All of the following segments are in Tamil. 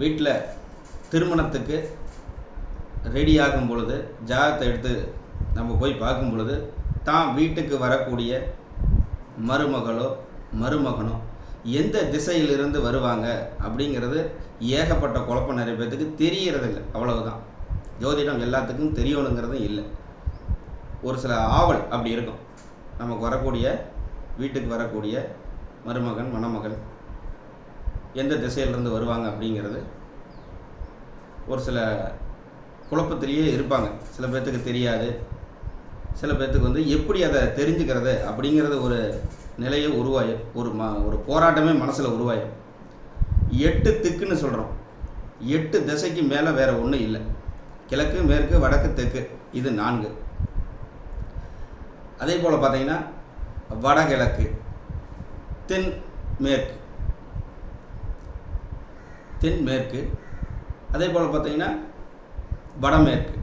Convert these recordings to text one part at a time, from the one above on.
வீட்டில் திருமணத்துக்கு ரெடி ஆகும் பொழுது ஜாதகத்தை எடுத்து நம்ம போய் பார்க்கும் பொழுது தான் வீட்டுக்கு வரக்கூடிய மருமகளோ மருமகனோ எந்த திசையிலிருந்து வருவாங்க அப்படிங்கிறது ஏகப்பட்ட குழப்பம் நிறைய பேர்த்துக்கு தெரியறதில்லை. அவ்வளவுதான். ஜோதிடம் எல்லாத்துக்கும் தெரியணுங்கிறதும் இல்லை. ஒரு சில ஆவல் அப்படி இருக்கும். நமக்கு வரக்கூடிய வீட்டுக்கு வரக்கூடிய மருமகன் மணமகள் எந்த திசையிலிருந்து வருவாங்க அப்படிங்கிறது ஒரு சில குழப்பத்திலேயே இருப்பாங்க. சில பேர்த்துக்கு தெரியாது. சில பேர்த்துக்கு வந்து எப்படி அதை தெரிஞ்சுக்கிறது அப்படிங்கிறது ஒரு நிலையை உருவாயும் ஒரு ம ஒரு போராட்டமே மனசில் உருவாயும் எட்டு திக்குன்னு சொல்கிறோம் எட்டு திசைக்கு மேலே வேறு ஒன்றும் இல்லை. கிழக்கு மேற்கு வடக்கு தெற்கு. இது நான்கு. அதே போல் பார்த்தீங்கன்னா வடகிழக்கு தென் மேற்கு. தென்மேற்கு அதே போல் பார்த்தீங்கன்னா வடமேற்கு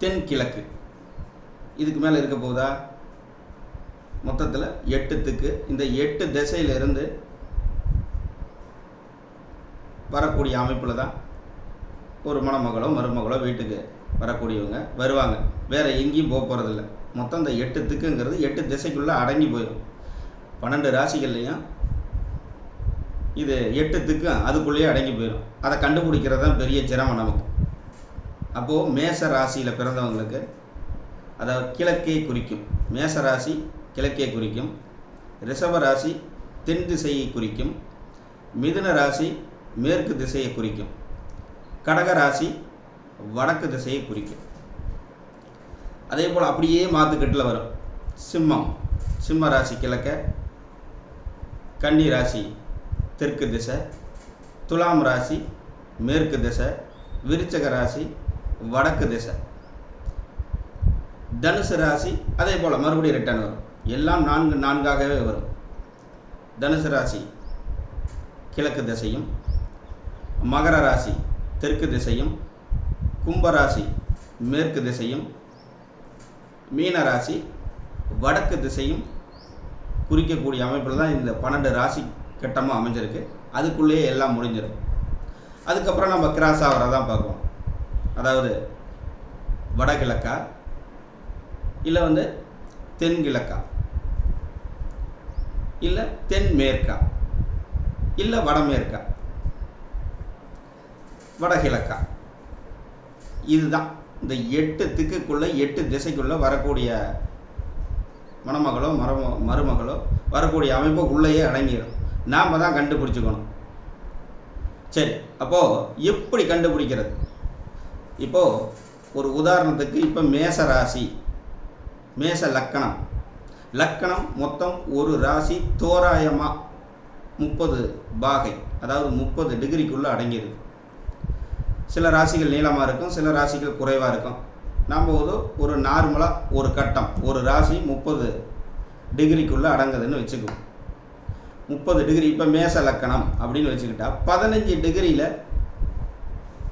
தென்கிழக்கு இதுக்கு மேலே இருக்க போகுதா? மொத்தத்தில் எட்டுத்துக்கு. இந்த எட்டு திசையிலிருந்து வரக்கூடிய அமைப்பில் தான் ஒரு மணமகளோ மருமகளோ வீட்டுக்கு வரக்கூடியவங்க வருவாங்க. வேறு எங்கேயும் போக போகிறதில்ல மொத்தம் இந்த எட்டு திக்குங்கிறது எட்டு திசைக்குள்ளே அடங்கி போயிடும். பன்னெண்டு ராசிகள்லையும் இது எட்டு திக்கும் அதுக்குள்ளேயே அடங்கி போயிடும் அதை கண்டுபிடிக்கிறது தான் பெரிய சிரமம் நமக்கு. அப்போது மேச ராசியில் பிறந்தவங்களுக்கு அதாவது கிழக்கே குறிக்கும். மேச ராசி கிழக்கே குறிக்கும். ரிஷப ராசி தென் திசையை குறிக்கும். மிதுன ராசி மேற்கு திசையை குறிக்கும். கடக ராசி வடக்கு திசையை குறிக்கும். அதே போல் அப்படியே மாற்றுக்கட்டில் வரும். சிம்மம். சிம்ம ராசி கிழக்க கன்னி ராசி தெற்கு திசை துலாம் ராசி மேற்கு திசை விருச்சக ராசி வடக்கு திசை. தனுசு ராசி அதே போல் மறுபடியும் ரிட்டர்ன் வரும். எல்லாம் நான்கு நான்காகவே வரும். தனுசு ராசி கிழக்கு திசையும் மகர ராசி தெற்கு திசையும் கும்பராசி மேற்கு திசையும் மீன ராசி வடக்கு திசையும் குறிக்கக்கூடிய அமைப்பில் தான் இந்த பன்னெண்டு ராசி கட்டமாக அமைஞ்சிருக்கு. அதுக்குள்ளேயே எல்லாம் முடிஞ்சிடும் அதுக்கப்புறம் நம்ம கிராஸ் ஆகிறத தான் பார்க்குவோம் அதாவது வடகிழக்கா? இல்லை வந்து தென்கிழக்கா? இல்லை தென்மேற்கா? இல்லை வடமேற்கா? வடகிழக்கா? இதுதான். இந்த எட்டு திக்குக்குள்ளே எட்டு திசைக்குள்ளே வரக்கூடிய மணமகளோ மரும மருமகளோ வரக்கூடிய அமைப்பு உள்ளேயே அடங்கிடும் நாம் தான் கண்டுபிடிச்சிக்கணும். சரி அப்போது எப்படி கண்டுபிடிக்கிறது? இப்போது ஒரு உதாரணத்துக்கு இப்போ மேச ராசி மேச லக்கணம். லக்கணம் மொத்தம் ஒரு ராசி தோராயமாக முப்பது பாகை அதாவது முப்பது டிகிரிக்குள்ளே அடங்கிடுது சில ராசிகள் நீளமாக இருக்கும் சில ராசிகள் குறைவாக இருக்கும். நாம் ஒரு ஒரு நார்மலாக ஒரு கட்டம் ஒரு ராசி முப்பது டிகிரிக்குள்ளே அடங்குதுன்னு வச்சுக்குவோம். முப்பது டிகிரி இப்போ மேச லக்கணம் அப்படின்னு வச்சுக்கிட்டா பதினஞ்சு டிகிரியில்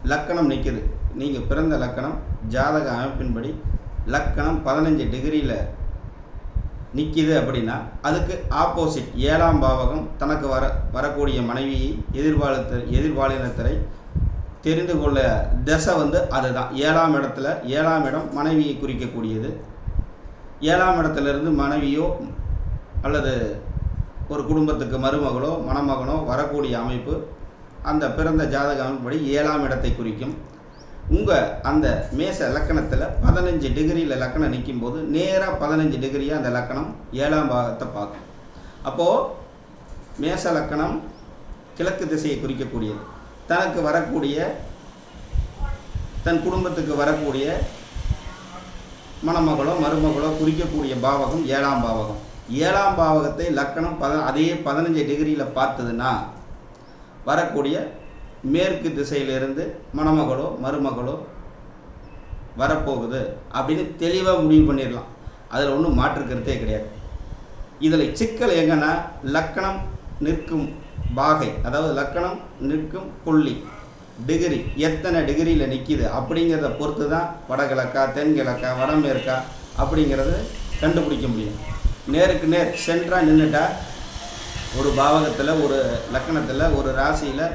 லக்கணம் நிற்கிது நீங்கள் பிறந்த லக்கணம் ஜாதக அமைப்பின்படி லக்கணம் பதினஞ்சு டிகிரியில் நிற்கிது அப்படின்னா அதுக்கு ஆப்போசிட் ஏழாம் பாவகம் தனக்கு வர வரக்கூடிய மனைவியை எதிர்பாலித்த எதிர்பாலினத்தரை தெரிந்து கொள்ள திசை வந்து அதுதான். ஏழாம் இடத்துல ஏழாம் இடம் மனைவியை குறிக்கக்கூடியது. ஏழாம் இடத்துலேருந்து மனைவியோ அல்லது ஒரு குடும்பத்துக்கு மருமகளோ மணமகனோ வரக்கூடிய அமைப்பு அந்த பிறந்த ஜாதக அமைப்படி ஏழாம் இடத்தை குறிக்கும். உங்கள் அந்த மேச லக்கணத்தில் பதினஞ்சு டிகிரியில் லக்கணம் நிற்கும் போது நேராக பதினஞ்சு டிகிரியாக அந்த லக்கணம் ஏழாம் பாகத்தை பார்க்கும். அப்போது மேச லக்கணம் கிழக்கு திசையை குறிக்கக்கூடியது. தனக்கு வரக்கூடிய தன் குடும்பத்துக்கு வரக்கூடிய மணமகளோ மருமகளோ குறிக்கக்கூடிய பாவகம் ஏழாம் பாவகம். ஏழாம் பாவகத்தை லக்கணம் பத அதே பதினஞ்சு டிகிரியில் பார்த்ததுன்னா வரக்கூடிய மேற்கு திசையிலிருந்து மணமகளோ மருமகளோ வரப்போகுது அப்படின்னு தெளிவாக முடிவு பண்ணிடலாம். அதில் ஒன்றும் மாற்று கருத்தே கிடையாது. இதில் சிக்கல் எங்கன்னா லக்கணம் நிற்கும் பாகை அதாவது லக்கணம் நிற்கும் புள்ளி டிகிரி எத்தனை டிகிரியில் நிற்கிது அப்படிங்கிறத பொறுத்து தான் வடகிழக்கா தென்கிழக்கா வடமேற்கா அப்படிங்கிறது கண்டுபிடிக்க முடியும். நேருக்கு நேர் சென்டராக நின்றுட்டா ஒரு பாவகத்தில் ஒரு லக்கணத்தில் ஒரு ராசியில்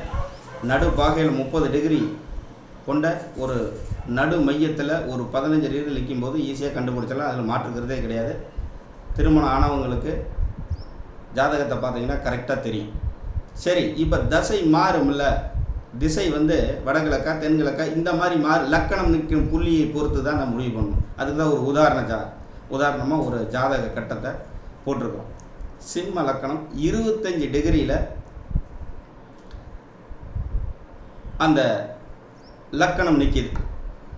நடு பாகையில் முப்பது டிகிரி கொண்ட ஒரு நடு மையத்தில் ஒரு பதினஞ்சு டிகிரி நிற்கும் போது ஈஸியாக கண்டுபிடிச்சலாம் அதில் மாற்றுக்கிறதே கிடையாது. திருமணம் ஆனவங்களுக்கு ஜாதகத்தை பார்த்தீங்கன்னா கரெக்டாக தெரியும். சரி இப்போ தசை மாறும்ல திசை வந்து வடகிழக்கா தென்கிழக்கா இந்த மாதிரி மாறு லக்கணம் நிற்கும் புள்ளியை பொறுத்து தான் நம்ம முடிவு பண்ணணும். அதுக்கு தான் ஒரு உதாரண உதாரணமாக ஒரு ஜாதக கட்டத்தை போட்டிருக்கோம். சிம்ம லக்கணம் இருபத்தஞ்சி டிகிரியில் அந்த லக்கணம் நிற்கிது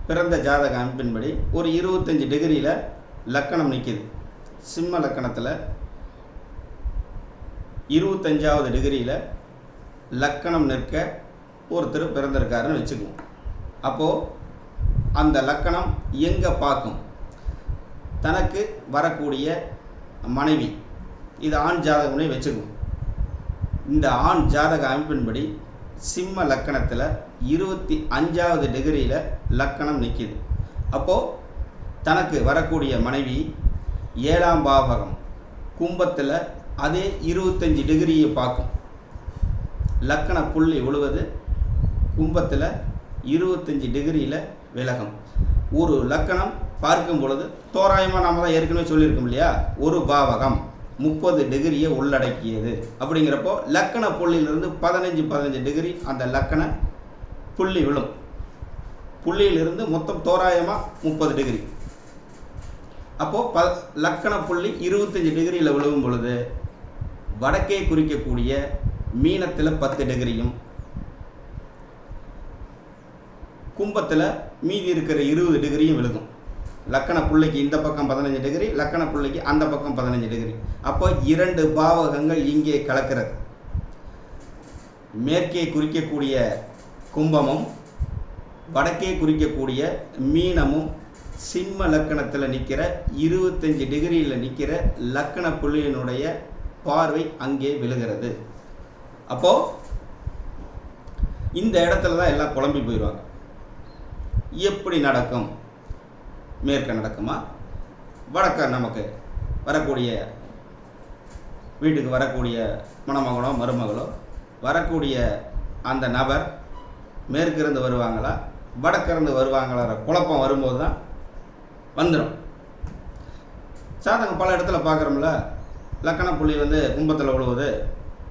பிறந்த ஜாதக அமைப்பின்படி ஒரு இருபத்தஞ்சி டிகிரியில் லக்கணம் நிற்கிது சிம்ம லக்கணத்தில் இருபத்தஞ்சாவது டிகிரியில் லக்கணம் நிற்க ஒருத்தர் பிறந்திருக்காருன்னு வச்சுக்குவோம். அப்போது அந்த லக்கணம் எங்கே பார்க்கும்? தனக்கு வரக்கூடிய மனைவி. இது ஆண் ஜாதகம்னே வச்சுக்குவோம் இந்த ஆண் ஜாதக அமைப்பின்படி சிம்ம லக்கணத்தில் இருபத்தி அஞ்சாவது டிகிரியில் லக்கணம் நிற்கிது அப்போது தனக்கு வரக்கூடிய மனைவி ஏழாம் பாவகம் கும்பத்தில் அதே இருபத்தஞ்சி டிகிரியை பார்க்கும். லக்கண புள்ளி உழுவது கும்பத்தில் இருபத்தஞ்சி டிகிரியில் விலகும். ஒரு லக்கணம் பார்க்கும் பொழுது தோராயமாக நாம் தான் ஏற்கனவே சொல்லியிருக்கோம் இல்லையா? ஒரு பாவகம் முப்பது டிகிரியை உள்ளடக்கியது. அப்படிங்கிறப்போ லக்கண புள்ளியிலிருந்து பதினஞ்சு பதினஞ்சு டிகிரி அந்த லக்கண புள்ளி விழும். புள்ளியிலிருந்து மொத்தம் தோராயமாக முப்பது டிகிரி அப்போது ப லக்கண புள்ளி இருபத்தஞ்சி டிகிரியில் விழுகும் பொழுது வடக்கே குறிக்கக்கூடிய மீனத்தில் பத்து டிகிரியும் கும்பத்தில் மீதி இருக்கிற இருபது டிகிரியும் விழுகும். லக்கண புள்ளிக்கு இந்த பக்கம் பதினஞ்சு டிகிரி லக்கண புள்ளிக்கு அந்த பக்கம் பதினஞ்சு டிகிரி அப்போ இரண்டு பாவகங்கள் இங்கே கலக்கிறது. மேற்கே குறிக்கக்கூடிய கும்பமும் வடக்கே குறிக்கக்கூடிய மீனமும் சிம்ம லக்கணத்தில் நிற்கிற இருபத்தஞ்சி டிகிரியில் நிற்கிற லக்கண புள்ளியினுடைய பார்வை அங்கே விழுகிறது. அப்போது இந்த இடத்துல தான் எல்லாம் குழம்பி போயிடுவாங்க. எப்படி நடக்கும்? மேற்க நடக்குமா? வடக்க நமக்கு வரக்கூடிய வீட்டுக்கு வரக்கூடிய மணமகனோ மருமகளோ வரக்கூடிய அந்த நபர் மேற்கிருந்து வருவாங்களா? வடக்கிருந்து வருவாங்களாற குழப்பம் வரும்போது தான் வந்துடும் சாதகம் பல இடத்துல பார்க்குறோம்ல லக்கண புள்ளி வந்து கும்பத்தில் விழுவது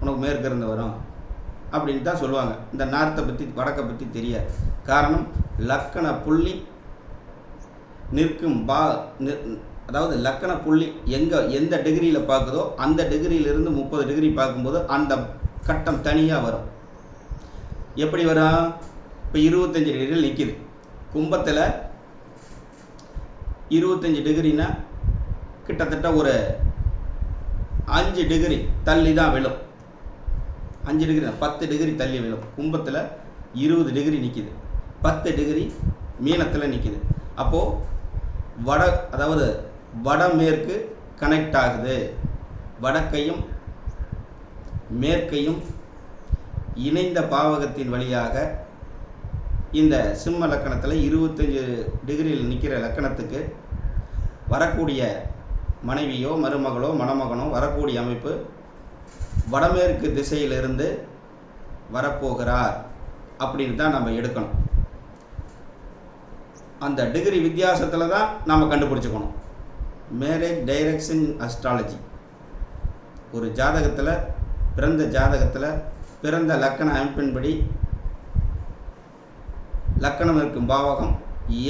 உனக்கு மேற்கிருந்து வரும் அப்படின்னு தான் சொல்லுவாங்க. இந்த நார்த்தை பற்றி வடக்கை பற்றி தெரியாது. காரணம் லக்கண புள்ளி நிற்கும் பா நி- அதாவது லக்கண புள்ளி எங்கே எந்த டிகிரியில் பார்க்குதோ அந்த டிகிரியிலிருந்து முப்பது டிகிரி பார்க்கும்போது அந்த கட்டம் தனியாக வரும். எப்படி வரும்? இப்போ இருபத்தஞ்சி டிகிரியில் நிற்கிது கும்பத்தில் இருபத்தஞ்சி டிகிரினா கிட்டத்தட்ட ஒரு அஞ்சு டிகிரி தள்ளி தான் விழும். அஞ்சு டிகிரி தான் பத்து டிகிரி தள்ளி விழும். கும்பத்தில் இருபது டிகிரி நிற்கிது பத்து டிகிரி மீனத்தில் நிற்கிது அப்போது வட அதாவது வடமேற்கு கனெக்ட் ஆகுது. வடக்கையும் மேற்கையும் இணைந்த பாவகத்தின் வழியாக இந்த சிம்ம லக்கணத்தில் இருபத்தஞ்சு டிகிரியில் நிற்கிற லக்கணத்துக்கு வரக்கூடிய மனைவியோ மருமகளோ மணமகனோ வரக்கூடிய அமைப்பு வடமேற்கு திசையிலிருந்து வரப்போகிறார். அப்படின்னு தான் நம்ம எடுக்கணும். அந்த டிகிரி வித்தியாசத்தில் தான் நாம் கண்டுபிடிச்சிக்கணும். மேரேஜ் டைரக்ஷன் அஸ்ட்ராலஜி ஒரு ஜாதகத்தில் பிறந்த ஜாதகத்தில் பிறந்த லக்கண அமைப்பின்படி லக்கணம் இருக்கும் பாவகம்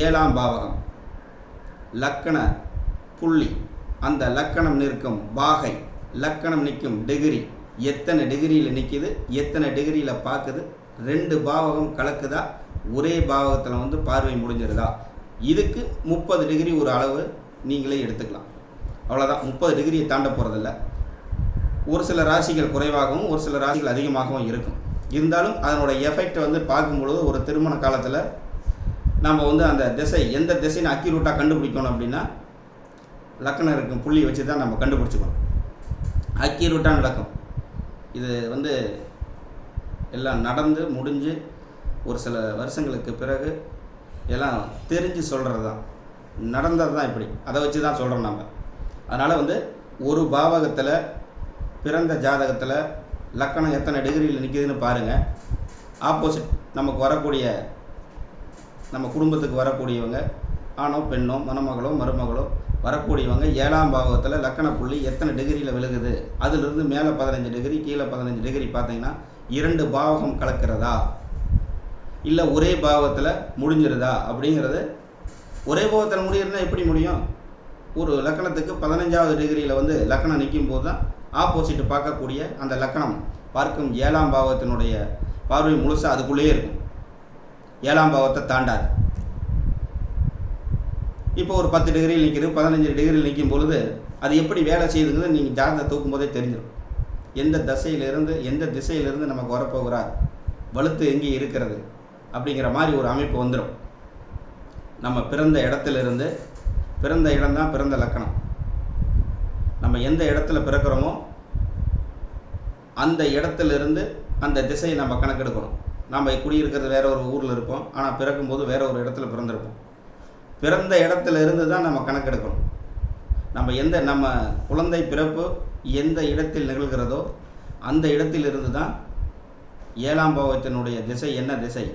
ஏழாம் பாவகம். லக்கண புள்ளி அந்த லக்கணம் நிற்கும் பாகை லக்கணம் நிற்கும் டிகிரி எத்தனை டிகிரியில் நிற்கிது எத்தனை டிகிரியில் பார்க்குது ரெண்டு பாவகம் கலக்குதா ஒரே பாகத்தில் வந்து பார்வை முடிஞ்சிருதா? இதுக்கு முப்பது டிகிரி ஒரு அளவு நீங்களே எடுத்துக்கலாம். அவ்வளோதான் முப்பது டிகிரியை தாண்ட போகிறதில்ல ஒரு சில ராசிகள் குறைவாகவும் ஒரு சில ராசிகள் அதிகமாகவும் இருக்கும். இருந்தாலும் அதனோட எஃபெக்ட் வந்து பார்க்கும்பொழுது ஒரு திருமண காலத்தில் நம்ம வந்து அந்த திசை எந்த திசைன்னு அக்யூரேட்டாக கண்டுபிடிக்கணும் அப்படின்னா லக்கணம் இருக்கும். புள்ளி வச்சு தான் நம்ம கண்டுபிடிச்சிக்கணும். அக்யூரேட்டாக நடக்கும் இது வந்து எல்லாம் நடந்து முடிஞ்சு ஒரு சில வருஷங்களுக்கு பிறகு எல்லாம் தெரிஞ்சு சொல்கிறது தான் நடந்தது தான் இப்படி. அதை வச்சு தான் சொல்கிறோம் நம்ம அதனால் வந்து ஒரு பாவகத்தில் பிறந்த ஜாதகத்தில் லக்கணம் எத்தனை டிகிரியில் நிற்கிதுன்னு பாருங்கள் ஆப்போசிட் நமக்கு வரக்கூடிய நம்ம குடும்பத்துக்கு வரக்கூடியவங்க ஆணோ பெண்ணோ மணமகளோ மருமகளோ வரக்கூடியவங்க ஏழாம் பாவகத்தில் லக்கண புள்ளி எத்தனை டிகிரியில் விழுகுது? அதிலிருந்து மேலே பதினஞ்சு டிகிரி கீழே பதினஞ்சு டிகிரி பார்த்தீங்கன்னா இரண்டு பாவகம் கலக்கிறதா? இல்லை ஒரே பாவத்தில் முடிஞ்சிருதா? அப்படிங்கிறது ஒரே பாவத்தில் முடியுதுன்னா எப்படி முடியும்? ஒரு லக்கணத்துக்கு பதினஞ்சாவது டிகிரியில் வந்து லக்கணம் நிற்கும் போது தான் ஆப்போசிட் பார்க்கக்கூடிய அந்த லக்கணம். பார்க்கும் ஏழாம் பாவத்தினுடைய பார்வை முழுசாக அதுக்குள்ளேயே இருக்கும். ஏழாம் பாவத்தை தாண்டாது. இப்போ ஒரு பத்து டிகிரியில் நிற்கிறது பதினஞ்சு டிகிரியில் நிற்கும் பொழுது அது எப்படி வேலை செய்யுதுங்கிறது நீங்கள் ஜாதகத்தை தூக்கும் போதே தெரிஞ்சிடும் எந்த தசையிலிருந்து எந்த திசையிலிருந்து நமக்கு வரப்போகிறார்? வலுத்து எங்கே இருக்கிறது? அப்படிங்கிற மாதிரி ஒரு அமைப்பு வந்துடும் நம்ம பிறந்த இடத்துலேருந்து பிறந்த இடம்தான் பிறந்த லக்கணம். நம்ம எந்த இடத்துல பிறக்கிறோமோ அந்த இடத்துலேருந்து அந்த திசையை நம்ம கணக்கெடுக்கணும். நம்ம குடியிருக்கிறது வேற ஒரு ஊரில் இருப்போம் ஆனால் பிறக்கும்போது வேற ஒரு இடத்துல பிறந்திருப்போம். பிறந்த இடத்துல இருந்து தான் நம்ம கணக்கெடுக்கணும். நம்ம எந்த நம்ம குழந்தை பிறப்பு எந்த இடத்தில் நிகழ்கிறதோ அந்த இடத்திலிருந்து தான் ஏழாம் பாவத்தினுடைய திசை என்ன திசை?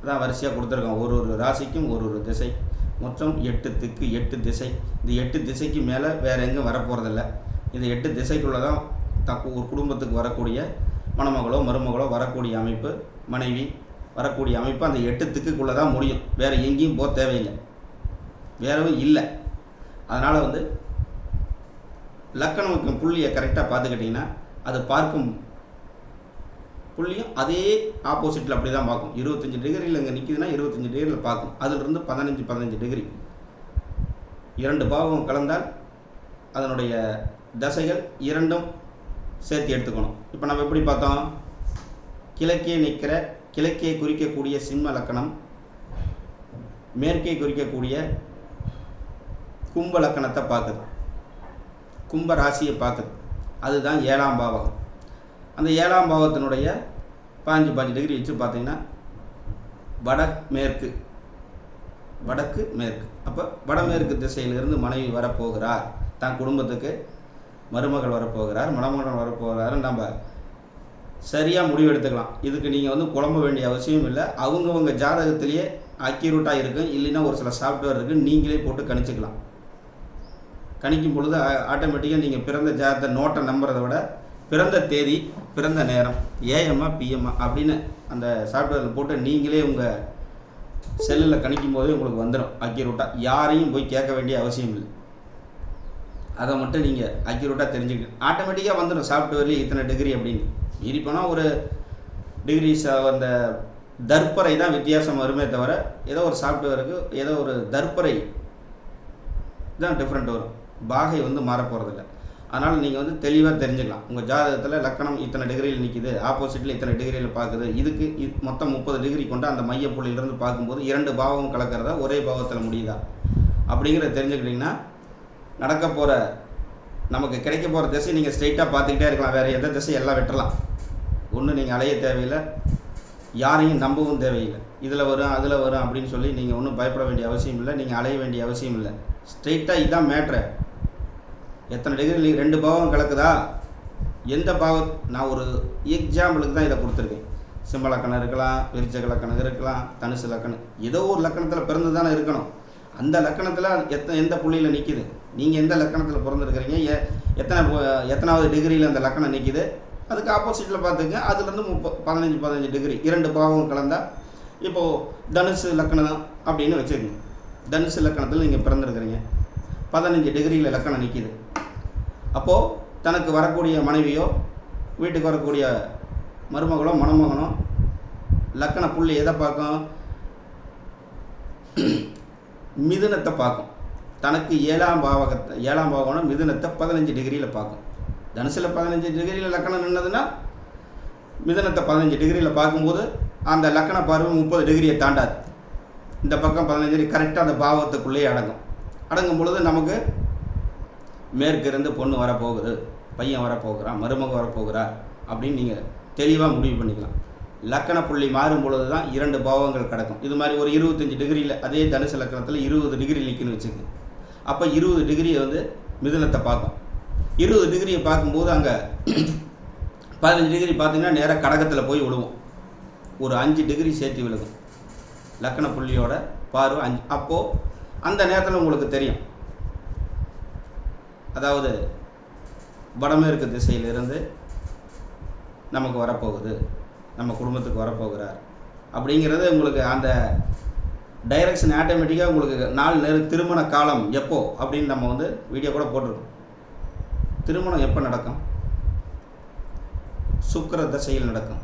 அதான் வரிசையாக கொடுத்துருக்கோம் ஒரு ஒரு ராசிக்கும் ஒரு ஒரு திசை. மொத்தம் எட்டு திக்கு எட்டு திசை. இந்த எட்டு திசைக்கு மேலே வேறு எங்கேயும் வரப்போகிறதில்ல இந்த எட்டு திசைக்குள்ளே தான் தக்கு ஒரு குடும்பத்துக்கு வரக்கூடிய மணமகளோ மருமகளோ வரக்கூடிய அமைப்பு மனைவி வரக்கூடிய அமைப்பு அந்த எட்டு திக்குக்குள்ளே தான் முடியும். வேறு எங்கேயும் போக தேவையில்லை. வேறவும் இல்லை. அதனால் வந்து லக்கணம் புள்ளியை கரெக்டாக பார்த்துக்கிட்டிங்கன்னா அது பார்க்கும் புள்ளியும் அதே ஆப்போசிட்டில் அப்படி தான் பார்க்கும். இருபத்தஞ்சி டிகிரியில் இங்கே நிற்கிதுன்னா இருபத்தஞ்சி டிகிரியில் பார்க்கும். அதிலிருந்து பதினஞ்சு பதினஞ்சு டிகிரி இரண்டு பாவம் கலந்தால் அதனுடைய தசைகள் இரண்டும் சேர்த்து எடுத்துக்கணும். இப்போ நம்ம எப்படி பார்த்தோம்? கிழக்கே நிற்கிற கிழக்கே குறிக்கக்கூடிய சிம்ம லக்கணம் மேற்கே குறிக்கக்கூடிய கும்ப லக்கணத்தை பார்க்குது. கும்ப ராசியை பார்க்குது. அதுதான் ஏழாம் பாவகம். அந்த ஏழாம் பாவத்தினுடைய பாஞ்சு பாஞ்சு டிகிரி வச்சு பார்த்தீங்கன்னா வட மேற்கு வடக்கு மேற்கு. அப்போ வடமேற்கு திசையிலிருந்து மனைவி வரப்போகிறார். தான் குடும்பத்துக்கு மருமகள் வரப்போகிறார் மணமகன் வரப்போகிறார். நம்ம சரியாக முடிவு எடுத்துக்கலாம். இதுக்கு நீங்கள் வந்து குழம்ப வேண்டிய அவசியம் இல்லை. அவங்கவுங்க ஜாதகத்திலேயே அக்யூரேட்டாக இருக்கும் இல்லைன்னா ஒரு சில சாஃப்ட்வேர் இருக்குது நீங்களே போட்டு கணிச்சுக்கலாம். கணிக்கும் பொழுது ஆட்டோமேட்டிக்காக நீங்கள் பிறந்த ஜாதகத்தை நோட்டை நம்புறதை விட பிறந்த தேதி பிறந்த நேரம் ஏஎம்மா பிஎம்மா அப்படின்னு அந்த சாஃப்ட்வேரில் போட்டு நீங்களே உங்கள் செல்லில் கணிக்கும் போதே உங்களுக்கு வந்துடும் அக்யூரேட்டாக யாரையும் போய் கேட்க வேண்டிய அவசியம் இல்லை. அதை மட்டும் நீங்கள் அக்யூரேட்டாக தெரிஞ்சுக்கணும். ஆட்டோமேட்டிக்காக வந்துடும் சாஃப்ட்வேர்லேயே இத்தனை டிகிரி அப்படின்னு. மீறி போனால் ஒரு டிகிரி அந்த தர்ப்பறை தான் வித்தியாசம் வருமே தவிர ஏதோ ஒரு சாஃப்ட்வேருக்கு ஏதோ ஒரு தர்ப்பறை தான் டிஃப்ரெண்ட் வரும். பாகை வந்து மாற போகிறதில்ல அதனால் நீங்கள் வந்து தெளிவாக தெரிஞ்சுக்கலாம். உங்கள் ஜாதகத்தில் லக்கணம் இத்தனை டிகிரியில் நிற்கிது ஆப்போசிட்டில் இத்தனை டிகிரியில் பார்க்குது. இதுக்கு இது மொத்தம் முப்பது டிகிரி கொண்டு அந்த மையப்புள்ளியிலிருந்து பார்க்கும்போது இரண்டு பாவம் கலக்கிறதா ஒரே பாவத்தில் முடியுதா? அப்படிங்கிறத தெரிஞ்சுக்கிட்டிங்கன்னா நடக்க போகிற நமக்கு கிடைக்க போகிற திசை நீங்கள் ஸ்ட்ரைட்டாக பார்த்துக்கிட்டே இருக்கலாம். வேறு எந்த திசை எல்லாம் வெட்டலாம். ஒன்றும் நீங்கள் அலைய தேவையில்லை. யாரையும் நம்பவும் தேவையில்லை. இதில் வரும் அதில் வரும் அப்படின்னு சொல்லி நீங்கள் ஒன்றும் பயப்பட வேண்டிய அவசியம் இல்லை. நீங்கள் அலைய வேண்டிய அவசியம் இல்லை. ஸ்ட்ரெயிட்டாக இதுதான் மேட்ரு எத்தனை டிகிரி ரெண்டு பாவம் கலக்குதா? எந்த பாவம்? நான் ஒரு எக்ஸாம்பிளுக்கு தான் இதை கொடுத்துருக்கேன். சிம்ம லக்கணம் இருக்கலாம் விரிச்ச லக்கணம் இருக்கலாம் தனுசு லக்கணம் ஏதோ ஒரு லக்கணத்தில் பிறந்து தானே இருக்கணும். அந்த லக்கணத்தில் எத்தனை எந்த புள்ளியில் நிற்கிது நீங்கள் எந்த லக்கணத்தில் பிறந்திருக்கிறீங்க? எ எத்தனை எத்தனாவது டிகிரியில் அந்த லக்கணம் நிற்கிது அதுக்கு ஆப்போசிட்டில் பார்த்துங்க. அதுலேருந்து முப்ப பதினஞ்சு பதினஞ்சு டிகிரி இரண்டு பாவம் கலந்தால் இப்போது தனுசு லக்கணம் அப்படின்னு வச்சுக்கோங்க. தனுசு லக்கணத்தில் நீங்கள் பிறந்திருக்கிறீங்க. பதினஞ்சு டிகிரியில் லக்கணம் நிற்கிது அப்போது தனக்கு வரக்கூடிய மனைவியோ வீட்டுக்கு வரக்கூடிய மருமகளோ மணமகனோ லக்கண புள்ளி எதை பார்க்கும்? மிதுனத்தை பார்க்கும். தனக்கு ஏழாம் பாவகத்தை ஏழாம் பாவகம்னா மிதுனத்தை பதினஞ்சு டிகிரியில் பார்க்கும். தனுசில் பதினஞ்சு டிகிரியில் லக்கணம் நின்னதுன்னா மிதுனத்தை பதினஞ்சு டிகிரியில் பார்க்கும்போது அந்த லக்கண பார்வை முப்பது டிகிரியை தாண்டாது. இந்த பக்கம் பதினஞ்சு டிகிரி கரெக்டாக அந்த பாவத்துக்குள்ளேயே அடங்கும். அடங்கும் பொழுது நமக்கு மேற்கிருந்து பொண்ணு வரப்போகுது பையன் வரப்போகிறான் மருமக வரப்போகிறார் அப்படின்னு நீங்கள் தெளிவாக முடிவு பண்ணிக்கலாம். லக்கண புள்ளி மாறும் பொழுது தான் இரண்டு பாவங்கள் கிடக்கும். இது மாதிரி ஒரு இருபத்தஞ்சி டிகிரியில் அதே தனுசு லக்கணத்தில் இருபது டிகிரி நிற்குன்னு வச்சுக்கு. அப்போ இருபது டிகிரியை வந்து மிதுனத்தை பார்க்கும். இருபது டிகிரியை பார்க்கும்போது அங்கே பதினஞ்சு டிகிரி பார்த்தீங்கன்னா நேராக கடகத்தில் போய் விழுவும். ஒரு அஞ்சு டிகிரி சேர்த்து விழுகும். லக்கண புள்ளியோட பார்வை அஞ்சு. அப்போது அந்த நேரத்தில் உங்களுக்கு தெரியும். அதாவது வடமேற்கு திசையிலிருந்து நமக்கு வரப்போகுது. நம்ம குடும்பத்துக்கு வரப்போகிறார். அப்படிங்கிறது உங்களுக்கு அந்த டைரக்ஷன் ஆட்டோமேட்டிக்காக உங்களுக்கு நாலு நேரம் திருமண காலம் எப்போ அப்படின்னு நம்ம வந்து வீடியோ கூட போட்டிருக்கோம். திருமணம் எப்போ நடக்கும்? சுக்கர தசையில் நடக்கும்.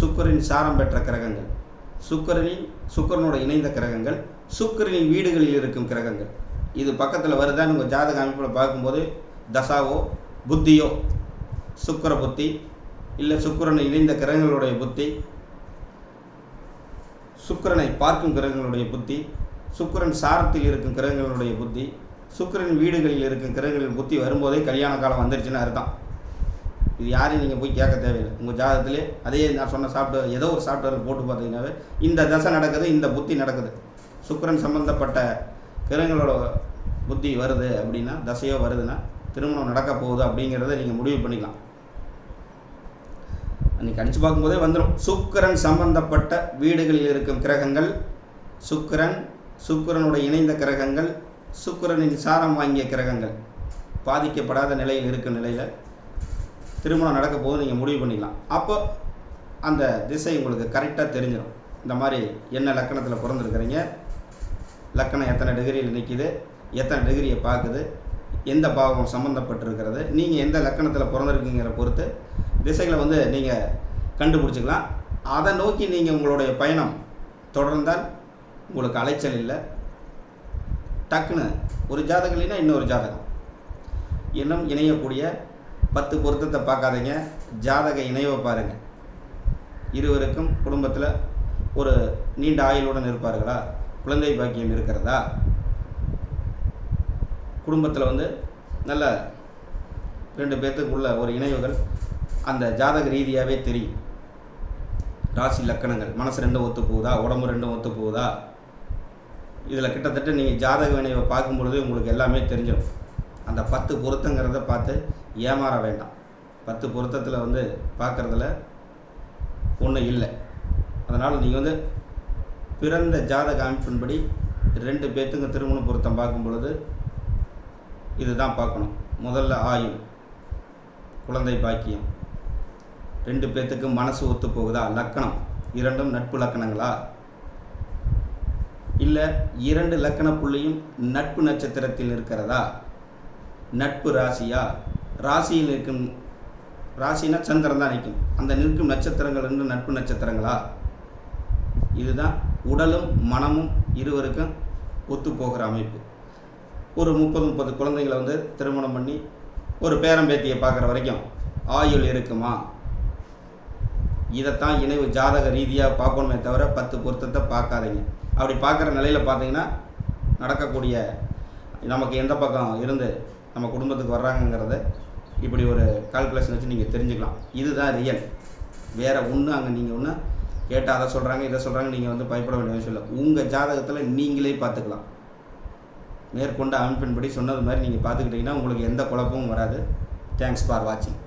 சுக்கரின் சாரம் பெற்ற கிரகங்கள். சுக்கரனின் சுக்கிரனோட இணைந்த கிரகங்கள். சுக்கரனின் வீடுகளில் இருக்கும் கிரகங்கள். இது பக்கத்தில் வருதான்னு உங்கள் ஜாதக அமைப்பில் பார்க்கும்போது தசாவோ புத்தியோ சுக்கர புத்தி இல்லை சுக்கிரனை இணைந்த கிரகங்களுடைய புத்தி சுக்கிரனை பார்க்கும் கிரகங்களுடைய புத்தி சுக்கரன் சாரத்தில் இருக்கும் கிரகங்களுடைய புத்தி சுக்கிரன் வீடுகளில் இருக்கும் கிரகங்களின் புத்தி வரும்போதே கல்யாண காலம் வந்துருச்சுன்னு அர்த்தம். இது யாரையும் நீங்கள் போய் கேட்க தேவையில்லை. உங்கள் ஜாதகத்திலே அதே நான் சொன்ன சாஃப்ட்வேர் ஏதோ ஒரு சாஃப்ட்வேர் போட்டு பார்த்தீங்கன்னாவே இந்த தசை நடக்குது இந்த புத்தி நடக்குது. சுக்கரன் சம்பந்தப்பட்ட கிரகங்களோட புத்தி வருது அப்படின்னா தசையோ வருதுன்னா திருமணம் நடக்க போகுது அப்படிங்கிறத நீங்கள் முடிவு பண்ணிக்கலாம். அன்றைக்கி கணிச்சு பார்க்கும்போதே வந்துடும் சுக்கிரன் சம்பந்தப்பட்ட வீடுகளில் இருக்கும் கிரகங்கள் சுக்கிரன் சுக்கிரனுடைய இணைந்த கிரகங்கள் சுக்கிரனின் சாரம் வாங்கிய கிரகங்கள் பாதிக்கப்படாத நிலையில் இருக்கும் நிலையில் திருமணம் நடக்க போது நீங்கள் முடிவு பண்ணிக்கலாம். அப்போ அந்த திசை உங்களுக்கு கரெக்டாக தெரிஞ்சிடும் இந்த மாதிரி என்ன லக்கணத்தில் பிறந்திருக்கிறீங்க? லக்கணம் எத்தனை டிகிரியில் நிற்கிது எத்தனை டிகிரியை பார்க்குது எந்த பாவம் சம்மந்தப்பட்டிருக்கிறது நீங்கள் எந்த லக்கணத்தில் பிறந்திருக்கீங்கிற பொறுத்து திசைகளை வந்து நீங்கள் கண்டுபிடிச்சிக்கலாம். அதை நோக்கி நீங்கள் உங்களுடைய பயணம் தொடர்ந்தால் உங்களுக்கு அலைச்சல் இல்லை. டக்குன்னு ஒரு ஜாதகம் இல்லைன்னா இன்னொரு ஜாதகம். இன்னும் இணையக்கூடிய பத்து பொருத்தத்தை பார்க்காதீங்க. ஜாதக இணைவை பாருங்கள் இருவருக்கும் குடும்பத்தில் ஒரு நீண்ட ஆயுளுடன் இருப்பார்களா? குழந்தை பாக்கியம் இருக்கிறதா? குடும்பத்தில் வந்து நல்ல ரெண்டு பேர்த்துக்குள்ள ஒரு இணைவுகள் அந்த ஜாதக ரீதியாகவே தெரியும். ராசி லக்கணங்கள் மனசு ரெண்டும் ஒத்து போகுதா? உடம்பு ரெண்டும் ஒத்து போகுதா? இதில் கிட்டத்தட்ட நீங்கள் ஜாதக வினைவை பார்க்கும் பொழுது உங்களுக்கு எல்லாமே தெரிஞ்சிடும். அந்த பத்து பொருத்தங்கிறத பார்த்து ஏமாற வேண்டாம். பத்து பொருத்தத்தில் வந்து பார்க்குறதுல ஒன்றும் இல்லை. அதனால் நீங்கள் வந்து பிறந்த ஜாதக அமைப்பின்படி ரெண்டு பேர்த்துக்கு திருமண பொருத்தம் பார்க்கும் பொழுது இதுதான் பார்க்கணும். முதல்ல ஆயுள் குழந்தை பாக்கியம். ரெண்டு பேர்த்துக்கு மனசு ஒத்து போகுதா? லக்கணம். இரண்டும் நட்பு லக்கணங்களா? இல்லை இரண்டு லக்கண புள்ளியும் நட்பு நட்சத்திரத்தில் இருக்கிறதா? நட்பு ராசியா? ராசியில் இருக்கும் ராசினா சந்திரன் தான் நிற்கும். அந்த நிற்கும் நட்சத்திரங்கள் ரெண்டு நட்பு நட்சத்திரங்களா? இதுதான் உடலும் மனமும் இருவருக்கும் ஒத்து போகிற அமைப்பு. ஒரு முப்பது முப்பது குழந்தைகளை வந்து திருமணம் பண்ணி ஒரு பேரம்பேத்தியை பார்க்குற வரைக்கும் ஆயுள் இருக்குமா? இதைத்தான் இணைவு ஜாதக ரீதியாக பார்க்கணுமே தவிர பத்து பொருத்தத்தை பார்க்காதீங்க. அப்படி பார்க்குற நிலையில் பார்த்தீங்கன்னா நடக்கக்கூடிய நமக்கு எந்த பக்கம் இருந்து நம்ம குடும்பத்துக்கு வர்றாங்கங்கிறத இப்படி ஒரு கால்குலேஷன் வச்சு நீங்கள் தெரிஞ்சுக்கலாம். இதுதான் ரியல் வேறு ஒன்று அங்கே நீங்கள் ஒன்று கேட்டால் அதை சொல்கிறாங்க இதை சொல்கிறாங்க நீங்கள் வந்து பயப்பட வேண்டிய விஷயம் இல்லை. உங்கள் ஜாதகத்தில் நீங்களே பார்த்துக்கலாம். மேற்கொண்ட அமைப்பின்படி சொன்னது மாதிரி நீங்கள் பார்த்துக்கிட்டிங்கன்னா உங்களுக்கு எந்த குழப்பமும் வராது. தேங்க்ஸ் ஃபார் வாட்சிங்